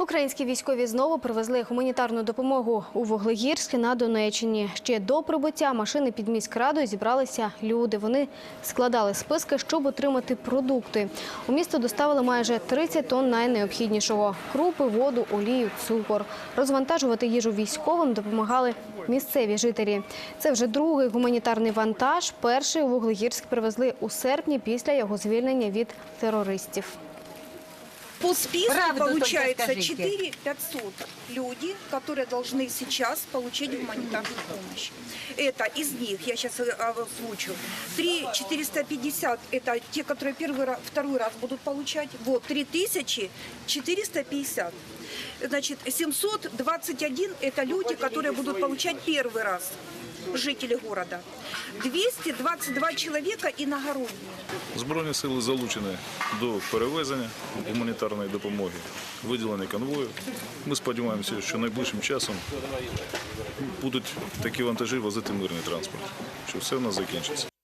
Українські військові знову привезли гуманітарну допомогу у Вуглегірськ на Донеччині. Ще до прибуття машини під міськрадою зібралися люди. Вони складали списки, щоб отримати продукти. У місто доставили майже 30 тонн найнеобхіднішого – крупи, воду, олію, цукор. Розвантажувати їжу військовим допомагали місцеві жителі. Це вже другий гуманітарний вантаж. Перший у Вуглегірськ привезли у серпні після його звільнення від терористів. По списку Правду только получается скажите. 4 500 люди, которые должны сейчас получить гуманитарную помощь. Это из них, я сейчас озвучу, 3 450 это те, которые первый раз, второй раз будут получать. Вот 3450. Значит, 721 это люди, которые будут получать первый раз жители міста. 222 чоловіка иногородние. Збройні сили залучені до перевезення гуманітарної допомоги, виділення конвою. Ми сподіваємося, що найближчим часом будуть такі вантажі возити мирний транспорт, що все в нас закінчиться.